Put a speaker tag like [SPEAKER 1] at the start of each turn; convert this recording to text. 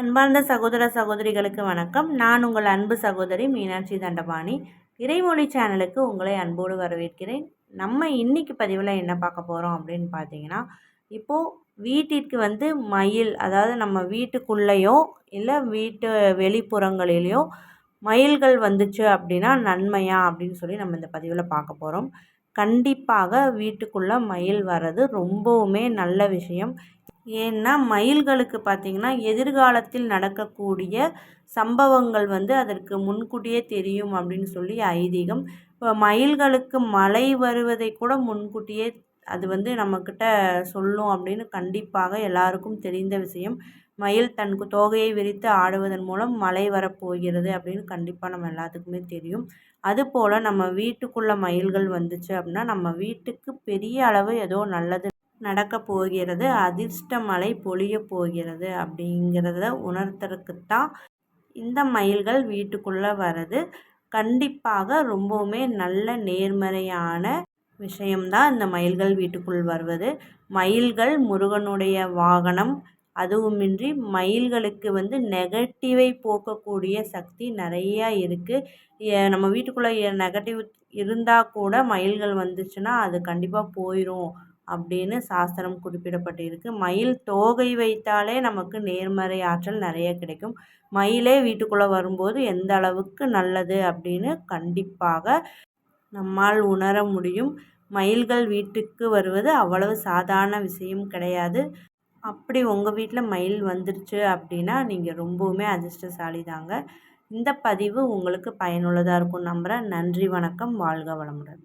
[SPEAKER 1] அன்பார்ந்த சகோதர சகோதரிகளுக்கு வணக்கம். நான் உங்கள் அன்பு சகோதரி மீனாட்சி தண்டபாணி. இறைமொழி சேனலுக்கு உங்களை அன்போடு வரவேற்கிறேன். நம்ம இன்னைக்கு பதிவில் என்ன பார்க்க போகிறோம் அப்படின்னு பார்த்தீங்கன்னா இப்போது வீட்டிற்கு வந்து மயில் அதாவது நம்ம வீட்டுக்குள்ளேயோ இல்லை வீட்டு வெளிப்புறங்களிலேயோ மயில்கள் வந்துச்சு அப்படின்னா நன்மையா அப்படின்னு சொல்லி நம்ம இந்த பதிவில் பார்க்க போகிறோம் கண்டிப்பாக வீட்டுக்குள்ளே மயில் வர்றது ரொம்பவுமே நல்ல விஷயம். ஏன்னா மயில்களுக்கு பார்த்திங்கன்னா எதிர்காலத்தில் நடக்கக்கூடிய சம்பவங்கள் வந்து அதற்கு முன்கூட்டியே தெரியும் அப்படின்னு சொல்லி ஐதீகம். இப்போ மயில்களுக்கு மழை வருவதை கூட முன்கூட்டியே அது வந்து நம்மக்கிட்ட சொல்லும் அப்படின்னு கண்டிப்பாக எல்லாருக்கும் தெரிந்த விஷயம். மயில் தன் தோகையை விரித்து ஆடுவதன் மூலம் மழை வரப்போகிறது அப்படின்னு கண்டிப்பாக நம்ம எல்லாத்துக்குமே தெரியும். அதுபோல் நம்ம வீட்டுக்குள்ளே மயில்கள் வந்துச்சு அப்படின்னா நம்ம வீட்டுக்கு பெரிய அளவு ஏதோ நல்லது நடக்க போகிறது அதிர்ஷ்ட மழை பொழிய போகிறது அப்படிங்கிறத உணர்த்துறதுக்கு இந்த மயில்கள் வீட்டுக்குள்ளே வர்றது. கண்டிப்பாக ரொம்பவுமே நல்ல நேர்மறையான விஷயம்தான் இந்த மயில்கள் வீட்டுக்குள் வருவது. மயில்கள் முருகனுடைய வாகனம். அதுவுமின்றி மயில்களுக்கு வந்து நெகட்டிவை போக்கக்கூடிய சக்தி நிறையா இருக்குது நம்ம வீட்டுக்குள்ளே நெகட்டிவ் இருந்தால் கூட மயில்கள் வந்துச்சுன்னா அது கண்டிப்பாக போயிடும் அப்படின்னு சாஸ்திரம் குறிப்பிடப்பட்டிருக்கு. மயில் தோகை வைத்தாலே நமக்கு நேர்மறை ஆற்றல் நிறைய கிடைக்கும். மயிலே வீட்டுக்குள்ளே வரும்போது எந்த அளவுக்கு நல்லது அப்படின்னு கண்டிப்பாக நம்மால் உணர முடியும். மயில்கள் வீட்டுக்கு வருவது அவ்வளவு சாதாரண விஷயம் கிடையாது. அப்படி உங்கள் வீட்டில் மயில் வந்துருச்சு அப்படின்னா நீங்கள் ரொம்பவுமே அதிர்ஷ்டசாலி தாங்க இந்த பதிவு உங்களுக்கு பயனுள்ளதாக இருக்கும் நம்புகிறேன் நன்றி வணக்கம். வாழ்க வளமுடன்.